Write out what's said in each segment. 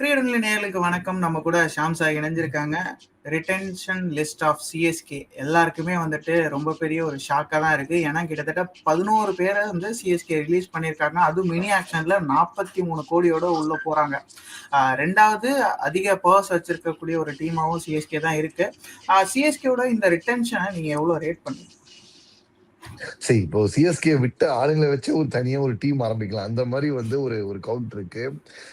கிரீடநிலை நேர்களுக்கு வணக்கம். நம்ம கூட ஷாம் சாய் இணைஞ்சிருக்காங்க. ரிட்டென்ஷன் லிஸ்ட் ஆஃப் சிஎஸ்கே எல்லாருக்குமே வந்துட்டு ரொம்ப பெரிய ஒரு ஷாக்காக தான் இருக்கு. ஏன்னா கிட்டத்தட்ட பதினோரு பேரை வந்து சிஎஸ்கே ரிலீஸ் பண்ணியிருக்காங்க. அதுவும் மினி ஆக்ஷன்ல நாற்பத்தி மூணு கோடியோட உள்ள போறாங்க. ரெண்டாவது அதிக பர்ஸ் வச்சிருக்கக்கூடிய ஒரு டீமாவும் சிஎஸ்கே தான் இருக்கு. சிஎஸ்கேவோட இந்த ரிட்டென்ஷனை நீங்க எவ்வளவு ரேட் பண்ணுங்க? சரி இப்போ சிஎஸ்கே விட்டு ஆளுங்களை வச்சு ஒரு தனியா ஒரு டீம் ஆரம்பிக்கலாம். அந்த மாதிரி வந்து ஒரு ஒரு கவுண்ட் இருக்கு.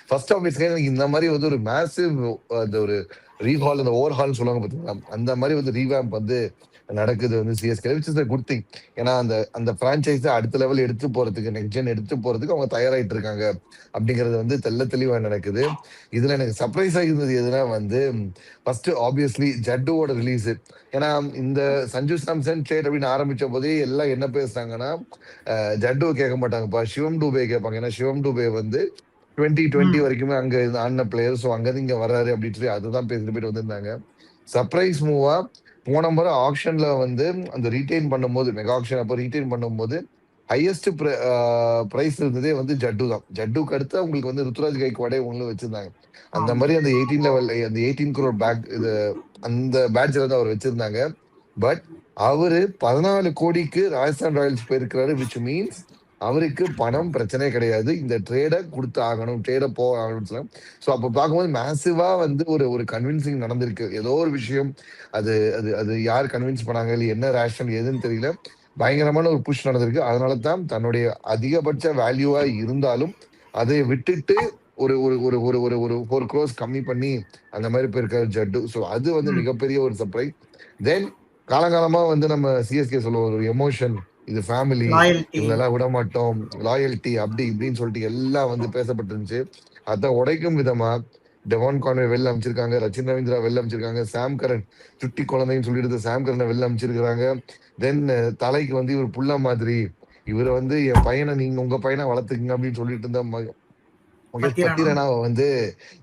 ஃபர்ஸ்ட் ஆஃபீஸ்க்கு எனக்கு இந்த மாதிரி வந்து ஒரு மேசிவ் அந்த ஒரு ரீஹால் அந்த ஓவர் ஹால் சொல்லுவாங்க பார்த்தீங்களா அந்த மாதிரி வந்து ரீவேம்ப் வந்து நடக்குது வந்து CSK which is good thing ஏன்னா அந்த அந்த பிரான்ச்சைஸை அடுத்த லெவல் எடுத்து போறதுக்கு நெக்ஸ்ட் ஜென் எடுத்து போறதுக்கு அவங்க தயாராயிட்டு இருக்காங்க. அப்படிங்கிறது வந்து தெல்ல தெளிவா நடக்குது. இதுல எனக்கு சர்ப்ரைஸா இருந்தது எதுனா வந்து ஃபர்ஸ்ட் ஆப்வியஸ்லி ஜட்டுவோட ரிலீஸ் ஏன்னா இந்த சஞ்சு சாம்சன் ட்ரேட் அப்படின்னு ஆரம்பிச்ச போதே எல்லாம் என்ன பேசுறாங்கன்னா ஜட்டு கேட்க மாட்டாங்கப்பா. சிவம் டூபே கேட்பாங்க. ஏன்னா சிவம் டூபே வந்து டுவெண்ட்டி டுவெண்ட்டி வரைக்குமே அங்க ஆடின பிளேயர் ஸோ அங்கிருந்து இங்க வர்றாரு அப்படின்னு சொல்லி அதுதான் பேசிட்டு போயிட்டு வந்திருந்தாங்க. சர்ப்ரைஸ் மூவா போன முறை ஆப்ஷன்ல வந்து அந்த ரீட்டைன் பண்ணும்போது மெகா ஆப்ஷன் அப்போ ரீட்டைன் பண்ணும்போது ஹையஸ்ட் பிரைஸ் இருந்ததே வந்து ஜட்டு தான். ஜட்டுக்கு அடுத்து அவங்களுக்கு வந்து ருத்துராஜ் கைக்வாடே ஒண்ணு வச்சிருந்தாங்க. அந்த மாதிரி அந்த எயிட்டீன் லெவல் அந்த எயிட்டீன் குரோர் பேக் இது அந்த பேட்ச்ல தான் அவர் வச்சிருந்தாங்க. பட் அவரு பதினாலு கோடிக்கு ராஜஸ்தான் ராயல்ஸ் போயிருக்கிறாரு விச் மீன்ஸ் அவருக்கு பணம் பிரச்சனை கிடையாது. இந்த ட்ரேடை கொடுத்து ஆகணும் ட்ரேடை போ ஆகணும் ஸோ அப்போ பார்க்கும்போது மேசிவா வந்து ஒரு ஒரு கன்வின்சிங் நடந்திருக்கு. ஏதோ ஒரு விஷயம் அது அது அது யார் கன்வின்ஸ் பண்ணாங்க இல்லை என்ன ரேஷன் எதுன்னு தெரியல. பயங்கரமான ஒரு புஷ் நடந்திருக்கு. அதனால தான் தன்னுடைய அதிகபட்ச வேல்யூவா இருந்தாலும் அதை விட்டுட்டு ஒரு ஒரு ஒரு ஒரு ஒரு ஒரு ஃபோர் க்ரோஸ் கம்மி பண்ணி அந்த மாதிரி போயிருக்காரு ஜட்டு. ஸோ அது வந்து மிகப்பெரிய ஒரு சர்ப்ரைஸ் தென் காலங்காலமா வந்து நம்ம சிஎஸ்கே சொல்லுவோம் ஒரு எமோஷன் இது ஃபேமிலி இவங்களெல்லாம் விட மாட்டோம் லாயல்ட்டி அப்படி இப்படின்னு சொல்லிட்டு எல்லாம் வந்து பேசப்பட்டிருந்துச்சு. அதை உடைக்கும் விதமா டெவான் கான்வே வெளில அமைச்சிருக்காங்க ரச்சின் ரவீந்திரா வெளில அமைச்சிருக்காங்க சாம் கரன் சுட்டி குழந்தைன்னு சொல்லிட்டு சாம் கரனை வெளில அமைச்சிருக்காங்க தென் தலைக்கு வந்து இவர் புள்ள மாதிரி இவரை வந்து என் பையனை நீங்க உங்க பையனை வளர்த்துக்குங்க அப்படின்னு சொல்லிட்டு இருந்த பத்திரனாவை வந்து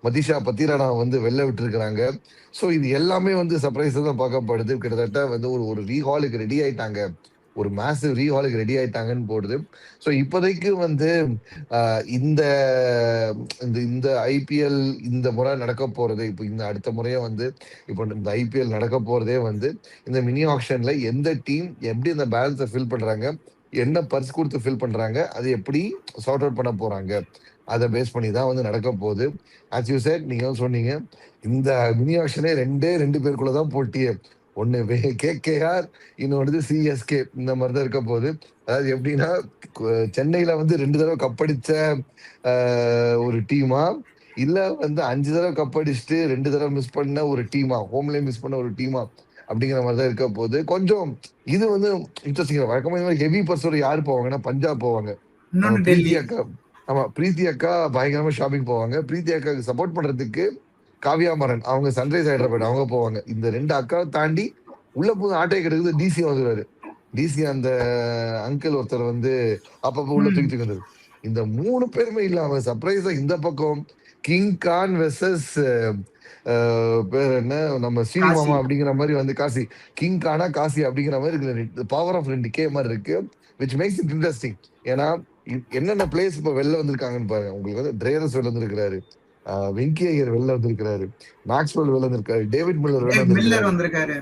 மதிஷா பத்திரனாவை வந்து வெளில விட்டு இருக்கிறாங்க சோ இது எல்லாமே வந்து சர்ப்ரைஸ் தான் பார்க்கப்படுது. கிட்டத்தட்ட வந்து ஒரு ஒரு ரீஹாலுக்கு ரெடி ஆயிட்டாங்க. ஒரு மேசிவ் ரீஹாலுக்கு ரெடி ஆயிட்டாங்கன்னு போடுது. ஸோ இப்போதைக்கு வந்து இந்த இந்த இந்த ஐபிஎல் இந்த முறை நடக்க போறது இப்போ இந்த அடுத்த முறையே வந்து இப்போ இந்த ஐபிஎல் நடக்க போறதே வந்து இந்த மினி ஆக்ஷனில் எந்த டீம் எப்படி இந்த பேலன்ஸை ஃபில் பண்றாங்க என்ன பர்ஸ் கொடுத்து ஃபில் பண்றாங்க அது எப்படி சார்ட் அவுட் பண்ண போறாங்க அதை பேஸ் பண்ணி தான் வந்து நடக்க போகுது. ஆஸ் யூ சேட் நீங்க சொன்னீங்க இந்த மினி ஆக்ஷனே ரெண்டே ரெண்டு பேருக்குள்ள தான் போட்டியே. ஒன்னு கேகேஆர் இன்னொன்று சிஎஸ்கே இந்த மாதிரி தான் இருக்க போகுது. அதாவது எப்படின்னா சென்னையில வந்து ரெண்டு தடவை கப்படிச்ச ஒரு டீமா இல்ல வந்து அஞ்சு தடவை கப்படிச்சுட்டு ரெண்டு தடவை மிஸ் பண்ண ஒரு டீமா ஹோம்லயே மிஸ் பண்ண ஒரு டீமா அப்படிங்கிற மாதிரி தான் இருக்க போகுது. கொஞ்சம் இது வந்து இன்ட்ரெஸ்டிங் வழக்கமா இந்த மாதிரி ஹெவி பர்சோட யாரு போவாங்கன்னா பஞ்சாப் போவாங்க. பிரீத்தி அக்கா ஆமா பிரீத்தி அக்கா பயங்கரமா ஷாப்பிங் போவாங்க. பிரீத்தி அக்காவுக்கு சப்போர்ட் பண்றதுக்கு காவியா மரன் அவங்க சன்ரைஸ் ஹைதராபாத் அவங்க போவாங்க. இந்த ரெண்டு அக்காவை தாண்டி உள்ள போது ஆட்டை கிடைக்குது டிசி வந்துருவாரு டிசி அந்த அங்கிள் ஒருத்தர் வந்து அப்பப்ப உள்ள தூக்கி தூக்கி வந்தது. இந்த மூணு பேருமே இல்லாம சர்ப்ரைஸா இந்த பக்கம் கிங் கான் வெர்சஸ் பேர் என்ன? நம்ம ஸ்ரீமாமா அப்படிங்கிற மாதிரி வந்து காசி. கிங் கானா காசி அப்படிங்கிற மாதிரி இருக்கு பவர் ஆஃப் ரெண்டு கே மாதிரி இருக்கு. விச் மேக்ஸ் இட் இன்ட்ரெஸ்டிங் ஏன்னா என்னென்ன பிளேஸ் இப்ப வெளில வந்திருக்காங்கன்னு பாருங்க. உங்களுக்கு வந்து ட்ரேரஸ் வெளில வந்திருக்கிறாரு. வெங்கி ஐயர் வெளில வந்திருக்கிறாரு. மேக்ஸ்வெல் வெளில வந்திருக்காரு. டேவிட் மில்லர் வெளில வந்திருக்காரு.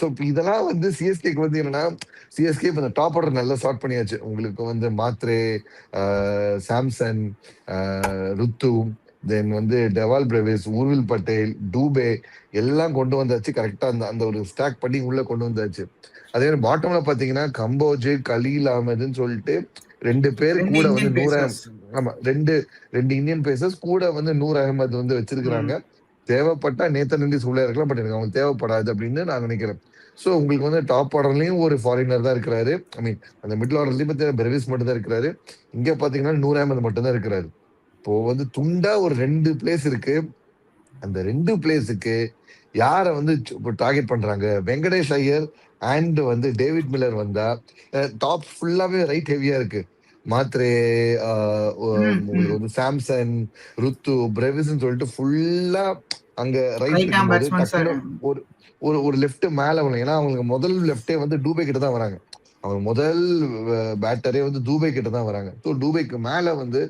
சோ இதெல்லாம் வந்து சிஎஸ்கேக்கு வந்து என்னன்னா சிஎஸ்கே இப்ப டாப் ஆர்டர் நல்லா ஷார்ட் பண்ணியாச்சு. உங்களுக்கு வந்து மாத்ரே சாம்சன் ருத்து தென் வந்து டெவால் பிரவேஸ் ஊர்வில் பட்டேல் டூபே எல்லாம் கொண்டு வந்தாச்சு. கரெக்டா அந்த அந்த ஒரு ஸ்டாக் பண்ணி உள்ள கொண்டு வந்தாச்சு. அதே மாதிரி பாட்டம்ல பாத்தீங்கன்னா கம்போஜ் கலீல் அகமதுன்னு சொல்லிட்டு ரெண்டு பேர் கூட வந்து நூறு ஆமா ரெண்டு ரெண்டு இந்தியன் பேசர்ஸ் கூட வந்து நூர் அகமது வந்து வச்சிருக்கிறாங்க. தேவைப்பட்டா நேத்தன் இண்டிஸ் உள்ள இருக்கலாம் பட் எனக்கு அவங்க தேவைப்படாது அப்படின்னு நான் நினைக்கிறேன். சோ உங்களுக்கு வந்து டாப் ஆர்டர்லயும் ஒரு ஃபாரினர் தான் இருக்கிறாரு. ஐ மீன் அந்த மிடில் ஆர்டர்லயும் பார்த்தீங்கன்னா பெர்விஸ் மட்டும் தான் இருக்கிறாரு. இங்க பாத்தீங்கன்னா நூர் அகமது மட்டும் தான் இருக்கிறாரு. இப்போ வந்து துண்டா ஒரு ரெண்டு பிளேஸ் இருக்கு. அந்த ரெண்டு பிளேஸுக்கு யார வந்து டார்கெட் பண்றாங்க? வெங்கடேஷ் ஐயர் அண்ட் வந்து டேவிட் மில்லர் வந்தா டாப் ஃபுல்லாவே ரைட் ஹெவியா இருக்கு. மாத்ரே வந்து சாம்சன் ருத்து பிரேவிஸ்ன்னு சொல்லிட்டு ஃபுல்லா அங்க ரைட் ஒரு ஒரு ஒரு லெஃப்ட் மேல வரணும் ஏன்னா அவங்களுக்கு முதல் லெஃப்டே வந்து டூபே கிட்ட தான் வராங்க. அவங்க முதல் பேட்டரே வந்து டூபே கிட்ட தான் வராங்க. ஸோ டூபேக்கு மேல வந்து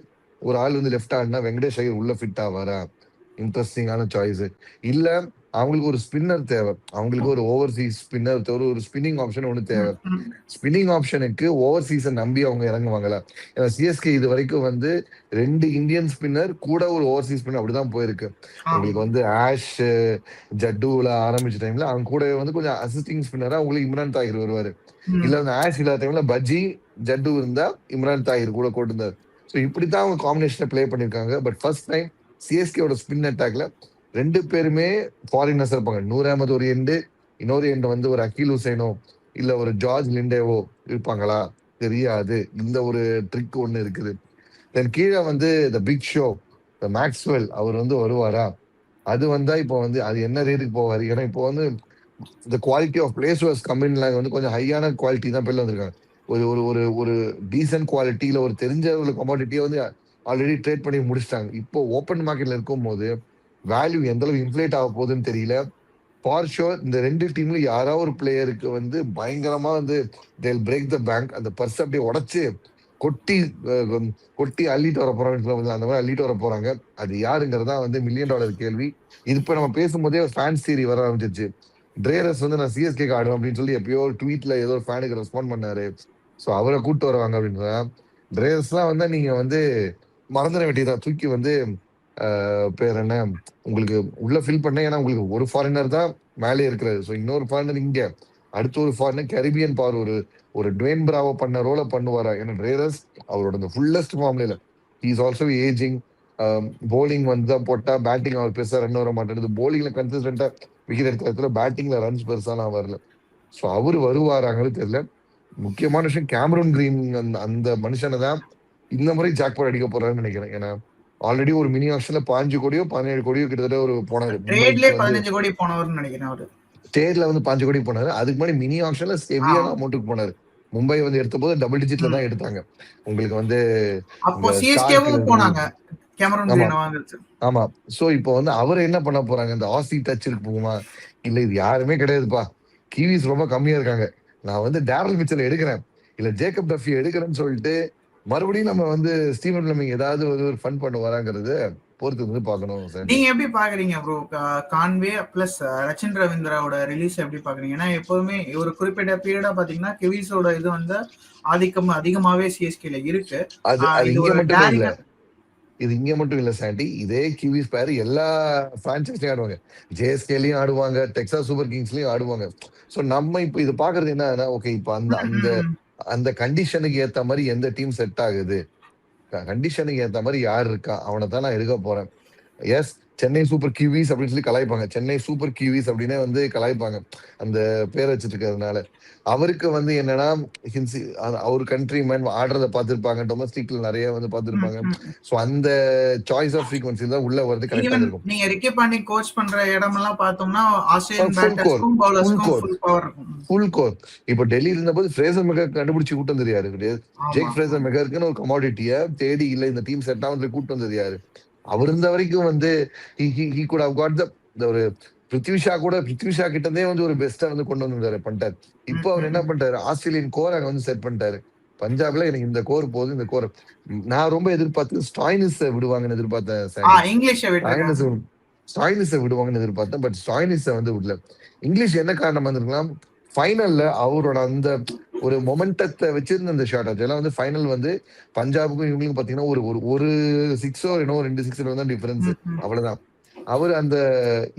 ஒரு ஆள் வந்து லெஃப்ட் ஆடினா வெங்கடேஷ் ஐயர் உள்ள ஃபிட் ஆவாரா இன்ட்ரெஸ்டிங்கான சாய்ஸ் இல்ல அவங்களுக்கு ஒரு ஸ்பின்னர் தேவை. அவங்களுக்கு ஒரு ஓவர்சீஸ் ஸ்பின்னர் தேவை ஒரு ஸ்பின்னிங் ஆப்ஷன் ஒன்று தேவை. ஸ்பின்னிங் ஆப்ஷனுக்கு ஓவர்சீஸை நம்பி அவங்க இறங்குவாங்கல்ல. ஏன்னா சிஎஸ்கே இது வரைக்கும் வந்து ரெண்டு இந்தியன் ஸ்பின்னர் கூட ஒரு ஓவர்சீஸ் ஸ்பின்னர் அப்படிதான் போயிருக்கு. உங்களுக்கு வந்து ஆஷ் ஜட்டுல ஆரம்பிச்ச டைம்ல அவங்க கூட வந்து கொஞ்சம் அசிஸ்டிங் ஸ்பின்னரா உங்களுக்கு இம்ரான் தாகிர் வருவாரு. இல்ல அந்த ஆஷ் இல்லாத டைம்ல பஜ்ஜி ஜட்டு இருந்தா இம்ரான் தாகிர் கூட கொண்டிருந்தார் ஸோ இப்படித்தான் அவங்க காம்பினேஷனை ப்ளே பண்ணிருக்காங்க. பட் ஃபர்ஸ்ட் டைம் சிஎஸ்கேவோட ஸ்பின் அட்டாக்ல ரெண்டு பேருமே ஃபாரினர்ஸ் இருப்பாங்க. நூர் அஹமது ஒரு எண்டு இன்னொரு எண்டு வந்து ஒரு அகில் ஹுசைனோ இல்ல ஒரு ஜார்ஜ் லிண்டேவோ இருப்பாங்களா? தெரியாது. இந்த ஒரு ட்ரிக் ஒன்று இருக்குது. தென் கீழே வந்து the big show the Maxwell அவர் வந்து வருவாரா? அது வந்தா இப்போ வந்து அது என்ன ரேட்டுக்கு போவார்? ஏன்னா இப்போ வந்து இந்த குவாலிட்டி ஆஃப் பிளேஸ் வாஸ் கம்பெனில வந்து கொஞ்சம் ஹையான குவாலிட்டி தான் பேர்ல வந்திருக்காங்க. ஒரு ஒரு ஒரு ஒரு டீசென்ட் குவாலிட்டியில ஒரு தெரிஞ்ச ஒரு கமாடிட்டியை வந்து ஆல்ரெடி ட்ரேட் பண்ணி முடிச்சிட்டாங்க. இப்போ ஓப்பன் மார்க்கெட்ல இருக்கும் போது வேல்யூ எந்த அளவு இன்ஃபிளேட் ஆக போகுதுன்னு தெரியல. ஃபார் ஷோர் இந்த ரெண்டு டீம்ல யாராவது ஒரு பிளேயருக்கு வந்து பயங்கரமா வந்து தேல் பிரேக் த பேங்க் அந்த பர்ஸ் அப்படியே உடச்சு கொட்டி கொட்டி அள்ளிட்டு வர போறாங்க. அந்த மாதிரி அள்ளிட்டு வர போறாங்க. அது யாருங்கிறதா வந்து மில்லியன் டாலர் கேள்வி. இது இப்ப நம்ம பேசும்போதே ஃபேன் சீரி வர ஆரம்பிச்சிருச்சு. ட்ரேரஸ் வந்து நான் சிஎஸ்கே ஆடுவேன் அப்படின்னு சொல்லி எப்பயோ ட்வீட்ல ஏதோ ஒரு ஃபேனுக்கு ரெஸ்பாண்ட் பண்ணாரு. ஸோ அவரை கூப்பிட்டு வருவாங்க அப்படின்றத ட்ரேரஸ்லாம் வந்து நீங்க வந்து மறந்துட வேண்டியதான் தூக்கி வந்து பேர் என்ன? உங்களுக்கு உள்ள ஃபில் பண்ண ஏன்னா உங்களுக்கு ஒரு ஃபாரினர் தான் மேலே இருக்கிறது. ஸோ இன்னொரு ஃபாரினர் இங்க. அடுத்து ஒரு ஃபாரினர் கரிபியன் பார். ஒரு ஒரு டுவேன் பிராவோ பண்ண ரோலை பண்ணுவாரா? ஏன்னா ட்ரேரஸ் அவரோட இந்த ஃபுல்லஸ்ட் ஃபார்ம்ல இஸ் ஆல்சோ ஏஜிங் போலிங் வந்து தான் போட்டால் பேட்டிங் அவர் பெருசாக ரன் வர மாட்டேங்குது. போலிங்கில் கன்சிஸ்டன்டா விக்கெட் எடுக்கிற இடத்துல பேட்டிங்கில் ரன்ஸ் பெருசாலாம் வரல ஸோ அவர் வருவாராங்கிறது தெரியல. முக்கியமான விஷயம் கேமரூன் கிரீன் அந்த அந்த மனுஷனை தான் இந்த முறை ஜாக்பாட் அடிக்க போறாருன்னு நினைக்கிறேன். ஏன்னா ஆல்ரெடி ஒரு மினி ஆப்ஷன்ல பாஞ்சு கோடியோ பதினேழு கோடியோ கிட்டத்தட்ட ஒரு போனாரு. பதினஞ்சு கோடி போனவர்னு நினைக்கிறேன் அவரு. ஸ்டேட்ல வந்து பாஞ்சு கோடி போனாரு. அதுக்கு முன்னாடி மினி ஆப்ஷன்ல ஹெவியான அமௌண்ட்டுக்கு போனாரு. மும்பை வந்து எடுத்த போது டபுள் டிஜிட்ல தான் எடுத்தாங்க. உங்களுக்கு வந்து போனாங்க. ஆமா. சோ இப்போ வந்து அவர் என்ன பண்ண போறாங்க? இந்த ஆசி டச் இருக்கு போகுமா? இல்ல இது யாருமே கிடையாதுப்பா. கிவிஸ் ரொம்ப கம்மியா இருக்காங்க. நான் வந்து டேரல் மிச்சல் எடுக்கிறேன். இல்ல ஜேக்கப் டஃபி எடுக்கிறேன்னு சொல்லிட்டு மறுபடியும் நம்ம வந்து ஸ்டீவன் பிளமிங் ஏதாவது ஒரு ஃபன் பண்ண வராங்கிறது பொறுத்து வந்து பார்க்கணும் சார். நீங்க எப்படி பாக்குறீங்க ப்ரோ கான்வே பிளஸ் ரச்சின் ரவீந்திராவோட ரிலீஸ் எப்படி பாக்குறீங்க ஏன்னா எப்போதுமே ஒரு குறிப்பிட்ட பீரியடா பாத்தீங்கன்னா கிவிஸோட இது வந்து ஆதிக்கம் அதிகமாவே சிஎஸ்கேல இருக்கு. அது ஆஹ் அது இது இங்க மட்டும் இல்ல. சாண்டி. இதே கிவிஸ் பேர் எல்லா பிரான்ச்சைஸ்லயும் ஆடுவாங்க. ஜேஎஸ்கேலயும் ஆடுவாங்க டெக்ஸாஸ் சூப்பர் கிங்ஸ்லயும் ஆடுவாங்க. சோ நம்ம இப்ப இது பாக்குறது என்னன்னா ஓகே இப்ப அந்த அந்த அந்த கண்டிஷனுக்கு ஏத்த மாதிரி எந்த டீம் செட் ஆகுது? கண்டிஷனுக்கு ஏத்த மாதிரி யார் இருக்கா? அவனை தான் நான் இருக்க போறேன். எஸ் சென்னை சூப்பர் கிவிஸ் அப்படின்னு சொல்லி கலாய்ப்பாங்க. சென்னை சூப்பர் கிவிஸ் அப்படின்னே வந்து கலாய்ப்பாங்க. அந்த பேர் வச்சிட்டு இருக்கிறதுனால அவருக்கு வந்து என்னன்னா ஹிந்தி அவர் கண்ட்ரி மேன் ஆடுறத பார்த்திருப்பாங்க. டொமஸ்டிக்ல நிறைய வந்து பார்த்திருப்பாங்க. சோ அந்த சாய்ஸ் ஆஃப் ஃப்ரீக்வன்சி தான் உள்ள வரது கரெக்டா Even இருக்கும். நீங்க ரிக்கி பாண்டி கோச் பண்ற இடமெல்லாம் பார்த்தோம்னா பவுலர்ஸ்க்கும் core. ஃபுல் இருக்கும். ஃபுல் கோர் இப்போ டெல்லி இருந்தபோது ஃப்ரேசர் மெகர் கண்டுபிடிச்சு கூட்டு வந்தது யாரு? ஜேக். ஃப்ரேசர் மெகருக்குன்னு ஒரு கமாடிட்டிய தேடி இல்ல இந்த டீம் செட் ஆகும் கூட்டு வந்தது யாரு? அவர் இருந்த வரைக்கும் வந்து he good how got the ஒரு பிருத்வி ஷா கூட பிருத்வி ஷா கிட்ட இருந்தே வந்து ஒரு பெஸ்டா வந்து கொண்டு வந்திருந்தாரு பண்ணிட்டாரு இப்போ அவர் என்ன பண்ணிட்டாரு ஆஸ்திரேலியன் கோர் அங்க வந்து செட் பண்ணிட்டாரு. பஞ்சாப்ல எனக்கு இந்த கோர் போதும் இந்த கோர். நான் ரொம்ப எதிர்பார்த்து ஸ்டாயினிஸ் விடுவாங்கன்னு எதிர்பார்த்தேன் ஸ்டாயினிஸ விடுவாங்கன்னு எதிர்பார்த்தேன் பட் ஸ்டாயினிஸ வந்து விடல. இங்கிலீஷ் என்ன காரணம் வந்திருக்கலாம் ஃபைனல்ல அவரோட அந்த ஒரு மொமெண்டத்தை வச்சிருந்த அந்த ஷாட் அதெல்லாம் வந்து ஃபைனல் வந்து பஞ்சாபுக்கும் இவங்களுக்கும் பாத்தீங்கன்னா ஒரு ஒரு ஒரு சிக்ஸோ இன்னும் ரெண்டு சிக்ஸ் தான் டிஃபரன்ஸ். அவ்வளவுதான். அவர் அந்த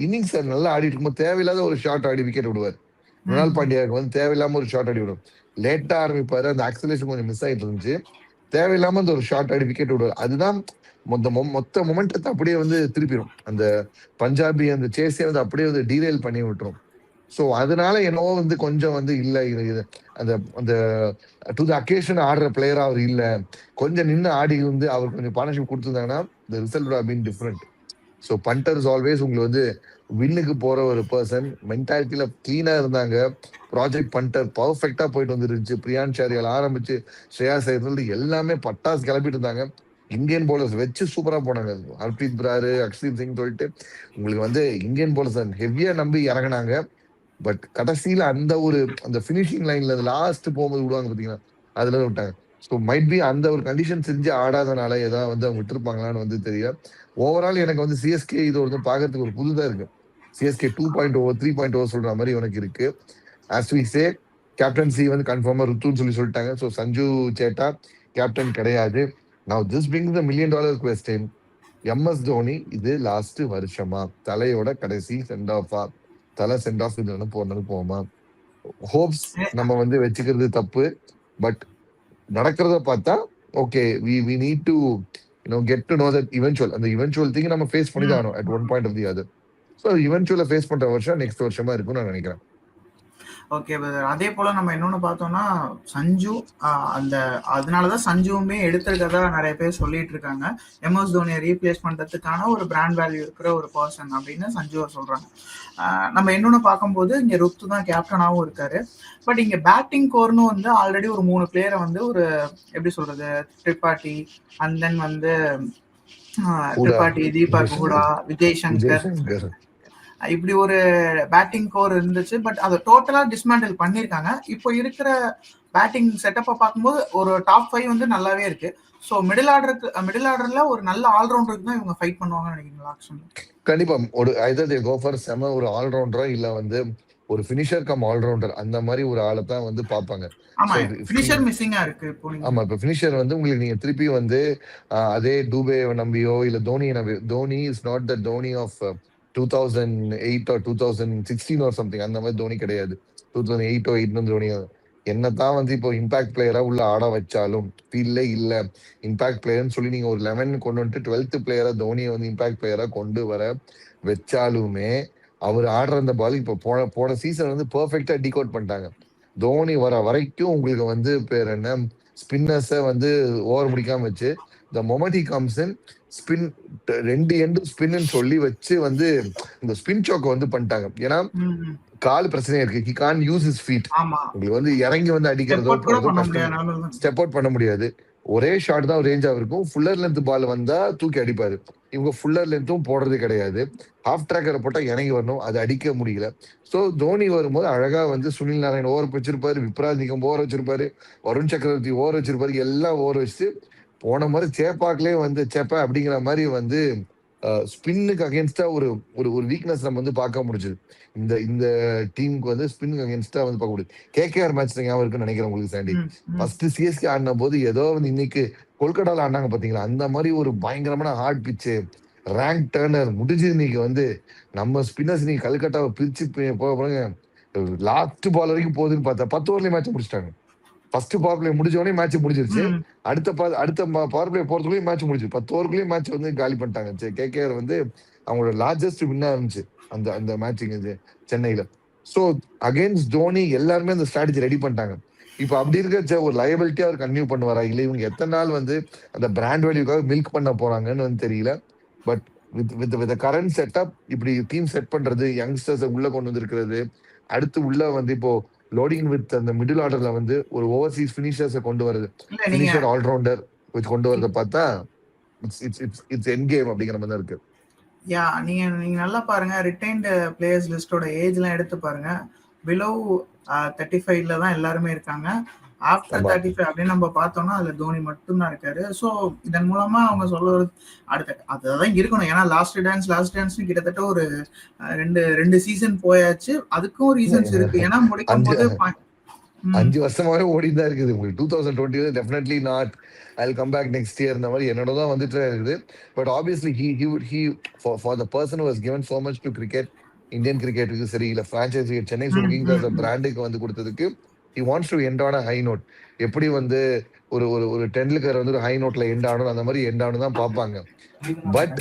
இன்னிங்ஸ் நல்லா ஆடிட்டு இருக்கும்போது தேவையில்லாத ஒரு ஷாட் ஆடி விக்கெட் விடுவார். மృణால் பாண்டியாவுக்கு வந்து தேவையில்லாம ஒரு ஷாட் ஆடி விடும். லேட்டா ஆரம்பிப்பாரு. அந்த ஆக்சலேஷன் கொஞ்சம் மிஸ் ஆயிட்டு இருந்துச்சு. தேவையில்லாம அந்த ஒரு ஷாட் ஆடி விக்கெட் விடுவார். அதுதான் மொத்த மொத்த மொமெண்டத்தை அப்படியே வந்து திருப்பிடும் அந்த பஞ்சாபி அந்த சேஸே வந்து அப்படியே வந்து டீரெயில் பண்ணி விட்டுரும். ஸோ அதனால என்னவோ வந்து கொஞ்சம் வந்து இல்லை இது இது அந்த அந்த டு த அக்கேஷன் ஆடுற பிளேயர் அவர் இல்லை. கொஞ்சம் நின்று ஆடி வந்து அவர் கொஞ்சம் பார்ட்னர்ஷிப் கொடுத்துருந்தாங்கன்னா the result would different so punters always உங்களுக்கு வந்து வின்னுக்கு போற ஒரு பர்சன் மென்டாலிட்டியில கிளீனா இருந்தாங்க. ப்ராஜெக்ட் பண்டர் பர்ஃபெக்டா போயிட்டு வந்துருந்துச்சு. பிரியான் சாரியால் ஆரம்பிச்சு ஸ்ரேயா சேர்ந்து எல்லாமே பட்டாஸ் கிளப்பிட்டு இருந்தாங்க. இந்தியன் போலர்ஸ் வச்சு சூப்பரா போனாங்க. ஹர்ப்ரீத் பிராரு அக்ஷதீப் சிங் சொல்லிட்டு உங்களுக்கு வந்து இந்தியன் போலர்ஸ் ஹெவியா நம்பி இறங்குனாங்க. பட் கடைசியில அந்த ஒரு அந்த ஃபினிஷிங் லைன்ல லாஸ்ட் போகும்போது விடுவாங்க பாத்தீங்கன்னா அதுல விட்டாங்க. ஸோ மைட் பி அந்த ஒரு கண்டிஷன் செஞ்சு ஆடாதனால ஏதாவது வந்து அவங்க விட்டுருப்பாங்களான்னு வந்து தெரியல. ஓவரால் எனக்கு வந்து சிஎஸ்கே இது ஒரு பார்க்கறதுக்கு ஒரு புதுதாக இருக்கு. CSK two point over three point over சொல்ற மாதிரி எனக்கு இருக்கு. ஆஸ் வி சே கேப்டன்சி வந்து கன்ஃபார்மாக ருத்துன்னு சொல்லி சொல்லிட்டாங்க. ஸோ சஞ்சு சேட்டா கேப்டன் கிடையாது. நான் this being the million dollar question MS Dhoni இது லாஸ்ட் வருஷமா? தலையோட கடைசி சென்ட் ஆஃபா தலை சென்ட் ஆஃப் இது போனது போமா ஹோப்ஸ் நம்ம வந்து வச்சுக்கிறது தப்பு. பட் நடக்கிறத பார்த்தா okay we we need to you know get to know that eventual அந்த இவென்ச்சுவல் திங் நம்ம ஃபேஸ் பண்ணி தான் at one point of the other so இவென்ச்சுவலை face பண்ற வருஷம் நெக்ஸ்ட் வருஷமா இருக்கும்னு நான் நினைக்கிறேன். ஓகே பிரதர் அதே போல நம்ம இன்னொன்னு பார்த்தோம்னா சஞ்சு அந்த அதனாலதான் சஞ்சுவுமே எடுத்திருக்கதா நிறைய பேர் சொல்லிட்டு இருக்காங்க. எம்எஸ் தோனியை ரீப்ளேஸ் பண்றதுக்கான ஒரு பிராண்ட் வேல்யூ இருக்கிற ஒரு பர்சன் அப்படின்னு சஞ்சுவை சொல்றாங்க. நம்ம இன்னொன்னு பார்க்கும்போது இங்க ருத்து தான் கேப்டனாகவும் இருக்காரு. பட் இங்க பேட்டிங் கோர்னு வந்து ஆல்ரெடி ஒரு மூணு பிளேயரை வந்து ஒரு எப்படி சொல்றது திரிபாட்டி அண்ட் தென் வந்து. திரிபாட்டி தீபக் ஹூடா விஜய் சங்கர். இப்படி ஒரு பேட்டிங் கோர் இருந்துச்சு. பட் அதை டோட்டலா டிஸ்மேண்டில் பண்ணியிருக்காங்க. இப்போ இருக்கிற பேட்டிங் செட்டப்பை பார்க்கும்போது ஒரு டாப் ஃபைவ் வந்து நல்லாவே இருக்கு. ஸோ மிடில் ஆர்டருக்கு மிடில் ஆர்டர்ல ஒரு நல்ல ஆல்ரவுண்டருக்கு தான் இவங்க ஃபைட் பண்ணுவாங்கன்னு நினைக்கிறீங்களா ஆக்சுவலி கண்டிப்பா. ஒரு ஐதர் தே கோஃபர் செம ஒரு ஆல்ரவுண்டரா இல்ல வந்து ஒரு ஃபினிஷர் கம் ஆல்ரவுண்டர் அந்த மாதிரி ஒரு ஆளை தான் வந்து பார்ப்பாங்க. ஃபினிஷர் மிஸ்ஸிங்கா இருக்கு ஆமா இப்ப ஃபினிஷர் வந்து உங்களுக்கு நீங்க திருப்பி வந்து அதே டூபே நம்பியோ இல்ல தோனியை நம்பி Dhoni is not the Dhoni of two thousand eight two thousand sixteen ஒரு சம்திங் அந்த மாதிரி தோனி கிடையாது. டூ தௌசண்ட் எயிட்டோ எயிட் தோனி என்னதான் வந்து இப்போ இம்பாக்ட் பிளேயரா உள்ள ஆட வச்சாலும் ஃபீல்லே இல்ல. இம்பாக்ட் பிளேயர்னு சொல்லி நீங்க ஒரு லெவன் கொண்டு வந்துட்டு டுவெல்த் பிளேயரா தோனியை வந்து இம்பாக்ட் பிளேயரா கொண்டு வர வச்சாலுமே அவர் ஆடுற அந்த பால் இப்போ போன போன சீசன் வந்து பெர்ஃபெக்டா டிகோட் பண்ணிட்டாங்க. தோனி வர வரைக்கும் உங்களுக்கு வந்து பேர் என்ன? ஸ்பின்னர்ஸை வந்து ஓவர் முடிக்காம வச்சு the moment comes in spin ரெண்டு எண்டு ஸ்பின்னு சொல்லி வச்சு வந்து இந்த ஸ்பின் சோக்கை வந்து பண்ணிட்டாங்க. ஏன்னா. கால் பிரச்சனை இருக்கு. He can use his feet உங்களுக்கு வந்து இறங்கி வந்து அடிக்கிறதோ. ஸ்டெப் அவுட் பண்ண முடியாது. ஒரே ஷாட் தான் ரேஞ்சா இருக்கும். ஃபுல்லர் லென்த் பால் வந்தா தூக்கி அடிப்பாரு. இவங்க ஃபுல்லர் லென்த்தும் போடுறது கிடையாது. ஹாஃப் ட்ராக்கரை போட்டா இறங்கி வரணும். அது அடிக்க முடியல. சோ தோனி வரும்போது அழகா வந்து சுனில் நாராயண் ஓவர் வச்சிருப்பாரு. விப்ராஜ் நிகம் ஓவர் வச்சிருப்பாரு. வருண் சக்கரவர்த்தி ஓவர் வச்சிருப்பாரு. எல்லாம் ஓவர் வச்சு போன மாதிரி சேப்பாக்லயே வந்து சேப்பா அப்படிங்கிற மாதிரி வந்து ஸ்பின்னுக்கு அகேன்ஸ்டா ஒரு ஒரு ஒரு வீக்னஸ் நம்ம வந்து பார்க்க முடிஞ்சது. இந்த இந்த டீமுக்கு வந்து ஸ்பின்னுக்கு அகேன்ஸ்டா வந்து பார்க்க முடியுது. கேகேஆர் மேட்ச் ஞாபகம் இருக்குன்னு நினைக்கிறேன் உங்களுக்கு சாண்டி. ஃபர்ஸ்ட் சிஎஸ்கே ஆடின போது ஏதோ வந்து இன்னைக்கு கொல்கட்டால ஆடினாங்க பாத்தீங்களா? அந்த மாதிரி ஒரு பயங்கரமான ஹார்ட் பிச்சு ரேங்க் டேர்னர் முடிஞ்சு இன்னைக்கு வந்து நம்ம ஸ்பின்னர்ஸ் நீங்க கல்கட்டாவை பிரிச்சு போக லாஸ்ட் பால் வரைக்கும் போகுதுன்னு பார்த்தா பத்து ஓவர்லயே மேட்ச் முடிச்சிட்டாங்க. ஃபர்ஸ்ட் பவர் பிளே முடிஞ்ச உடனே மேட்ச் முடிஞ்சிருச்சு. அடுத்த அடுத்த பவர் பிளே போறதுக்குள்ளேயும் மேட்ச் முடிஞ்சு பத்து ஓவருக்குள்ளேயும் மேட்ச் வந்து காலி பண்ணிட்டாங்க. கேகேஆர் வந்து அவங்களோட லார்ஜஸ்ட் வின்னா இருந்துச்சு. அந்த அந்த மேட்சிங் சென்னையில. சோ அகைன்ஸ்ட் தோனி எல்லாருமே அந்த ஸ்ட்ராட்டஜி ரெடி பண்ணிட்டாங்க. இப்ப அப்படி இருக்க ஒரு லயபிலிட்டி அவர் கன்டினியூ பண்ணுவாரா? இல்ல இவங்க எத்தனை நாள் வந்து அந்த பிராண்ட் வேல்யூக்காக மில்க் பண்ண போறாங்கன்னு வந்து தெரியல. But with with with current setup இப்படி டீம் செட் பண்றது யங்ஸ்டர்ஸ் உள்ள கொண்டு வந்திருக்கிறது அடுத்து உள்ள வந்து இப்போ லோடிங் வித் அந்த மிடில் ஆர்டர்ல வந்து ஒரு ஓவர்சீஸ் பினிஷர்ஸை கொண்டு வருது பினிஷர் ஆல்ரவுண்டர் வச்சு கொண்டு வரத பார்த்தா it's it's it's it's an game அப்படிங்கிற மாதிரி தான் இருக்கு. யா நீங்க நீங்க நல்லா பாருங்க. ரிட்டைன்டு பிளேயர்ஸ் லிஸ்டோட ஏஜ்லாம் எடுத்து பாருங்க. பிலோ தேர்ட்டி ஃபைவ்ல தான் எல்லாருமே இருக்காங்க. ஆஃப்டர். தேர்ட்டி ஃபைவ் அப்படின்னு நம்ம பார்த்தோம்னா அதுல தோனி மட்டும்தான் இருக்காரு. ஸோ இதன் மூலமா அவங்க சொல்றது அடுத்த அதுதான் இருக்கணும். ஏன்னா லாஸ்ட் டான்ஸ் லாஸ்ட் டான்ஸ் கிட்டத்தட்ட ஒரு ரெண்டு ரெண்டு சீசன் போயாச்சு. அதுக்கும் ரீசன்ஸ் இருக்கு. ஏன்னா முடிக்கும் போது அஞ்சு- வருஷமாவே ஓடி தான் இருக்குது. உங்களுக்கு two thousand twenty definitely not I come back next year இந்த மாதிரி என்னோட தான் வந்துட்டு இருக்குது. But obviously he he he for the person was given so much to cricket Indian கிரிக்கெட்டுக்கு சரி இல்ல பிரான்ச்சைசி சென்னை சூப்பர் கிங்ஸ். பிராண்டுக்கு வந்து கொடுத்ததுக்கு he wants to end on high note எப்படி வந்து ஒரு ஒரு ஒரு டென்லுக்கர் வந்து ஒரு ஹை நோட்ல எண்ட் ஆகணும் அந்த மாதிரி எண்ட் ஆகணும் தான் பார்ப்பாங்க. But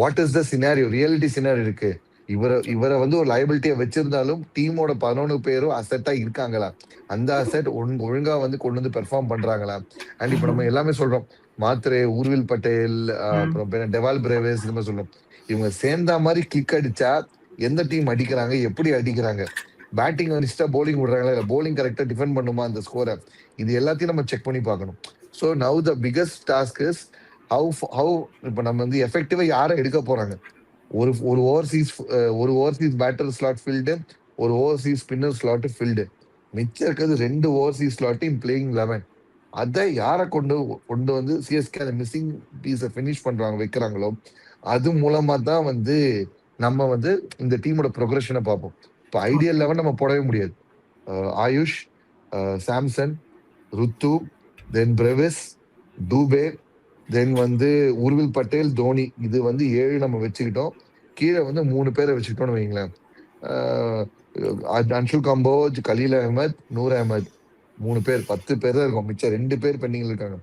what is the scenario reality scenario இருக்கு. இவரை இவரை வந்து ஒரு லைபிலிட்டியை வச்சிருந்தாலும் டீமோட பதினொன்று பேரும் அசெட்டா இருக்காங்களா? அந்த அசெட் ஒழுங்கா வந்து கொண்டு வந்து பெர்ஃபார்ம் பண்றாங்களா? அண்ட் இப்ப நம்ம எல்லாமே சொல்றோம். மாத்ரே ஊர்வில் பட்டேல். அப்புறம் டெவால் பிரேவேஸ் இந்த மாதிரி சொல்றோம். இவங்க சேர்ந்த மாதிரி கிக் அடிச்சா எந்த டீம் அடிக்கிறாங்க? எப்படி அடிக்கிறாங்க? பேட்டிங் அடிச்சுட்டா போலிங் விடுறாங்களா? இல்லை போலிங் கரெக்டாக டிஃபெண்ட் பண்ணுமா அந்த ஸ்கோரை இது எல்லாத்தையும் நம்ம செக் பண்ணி பார்க்கணும். So now the biggest task is how how இப்போ நம்ம வந்து எஃபெக்டிவாக யாரை எடுக்க போகிறாங்க ஒரு ஒரு ஓவர்சீஸ் ஒரு ஓவர்சீஸ் பேட்டர் ஸ்லாட் ஃபீல்டு ஒரு ஓவர்சீஸ் ஸ்பின்னர் ஸ்லாட்டு ஃபீல்டு மிச்சம் இருக்கிறது ரெண்டு ஓவர்சீஸ் ஸ்லாட்டையும் பிளேயிங் லெவன் அதை யாரை கொண்டு கொண்டு வந்து சிஎஸ்கே அந்த மிஸ்ஸிங் பீஸை ஃபினிஷ் பண்ணுறாங்க வைக்கிறாங்களோ அது மூலமாக தான் வந்து நம்ம வந்து இந்த டீமோட ப்ரொக்ரஷனை பார்ப்போம். இப்போ ஐடியல் லெவன் நம்ம போடவே முடியாது. ஆயுஷ் சாம்சன் ருத்து தென் பிரவிஸ் டூபே தென் வந்து உருவில் பட்டேல் தோனி. இது வந்து ஏழு நம்ம வச்சுக்கிட்டோம். கீழே வந்து மூணு பேரை வச்சுக்கிட்டோம்னு வைங்களேன் அன்ஷு கம்போஜ் கலீல் அஹமத் நூர் அஹமத். மூணு பேர் பத்து பேர் தான் இருக்கும். மிச்சம் ரெண்டு பேர் பெண்டிங்ல இருக்காங்க.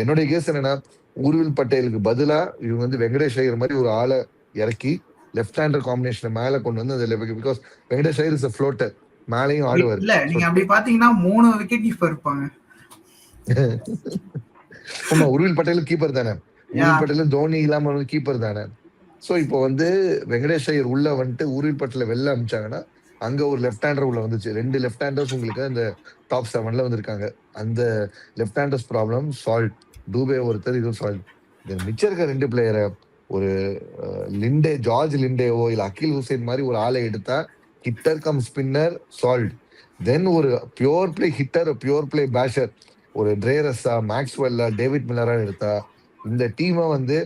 என்னுடைய கேஸ் என்னன்னா உருவில் பட்டேலுக்கு பதிலாக இவங்க வந்து வெங்கடேஷ் ஐயர் மாதிரி ஒரு ஆளை இறக்கி லெஃப்ட் ஹேண்டர் காம்பினேஷனை மேல கொண்டு வந்து அந்த because Venkatesh Iyer is floater மேலேயும் ஆடுவார். இல்ல நீங்க அப்படி பாத்தீங்கன்னா மூணு விக்கெட் கீப்பர் இருப்பாங்க. ஆமா உருவில் பட்டேல் கீப்பர் தானே. உருவில் பட்டேல் தோனி இல்லாம கீப்பர் தானே. சோ இப்போ வந்து வெங்கடேஷ் ஐயர் உள்ள வந்துட்டு உருவில் பட்டேல வெளில அமிச்சாங்கன்னா அங்க ஒரு லெஃப்ட் ஹேண்டர் உள்ள வந்துச்சு. ரெண்டு லெஃப்ட் ஹேண்டர்ஸ் உங்களுக்கு அந்த டாப் செவன்ல வந்திருக்காங்க. அந்த left handers problem solve Dube ஒருத்தர் இதுவும் சால்வ் மிச்சம் இருக்க ரெண்டு பிளேயரை ஒரு லிண்டே ஜார்ஜ் லிண்டேவோ இல்ல அகில் ஹுசைன் மாதிரி ஒரு ஆளை எடுத்தா hitter cum spinner Salt. Then ஒரு pure play hitter pure play basher ஒரு ட்ரேரஸா மேக்ஸ்வெல்லா டேவிட் மில்லரா எடுத்தா இந்த டீமை வந்து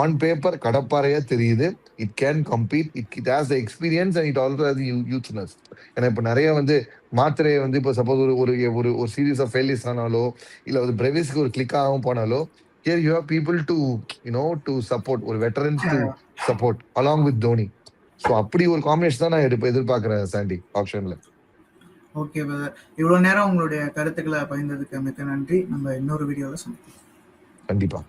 ஆன் பேப்பர் கடப்பாறையா தெரியுது. It can compete it it has the experience and it also has youthness ஏன்னா இப்போ நிறைய வந்து மாத்திரையை வந்து இப்போ சப்போஸ் ஒரு ஒரு ஒரு ஒரு சீரீஸ் ஆஃப் ஃபெயிலியர்ஸ் ஆனாலோ இல்லை ஒரு பிரெவிஸ்க்கு ஒரு கிளிக் ஆகும் போனாலோ here you have people to you know to support ஒரு veterans to support along with Dhoni so அப்படி ஒரு காம்பினேஷன் தான் நான் எடுப்ப எதிர்பார்க்கிறேன் சாண்டி ஆப்ஷன்ல ஓகே பிரதர் இவ்வளவு நேரம் உங்களுடைய கருத்துக்களை பகிர்ந்ததுக்கு மிக்க நன்றி. நம்ம இன்னொரு வீடியோல சந்திப்போம். கண்டிப்பா.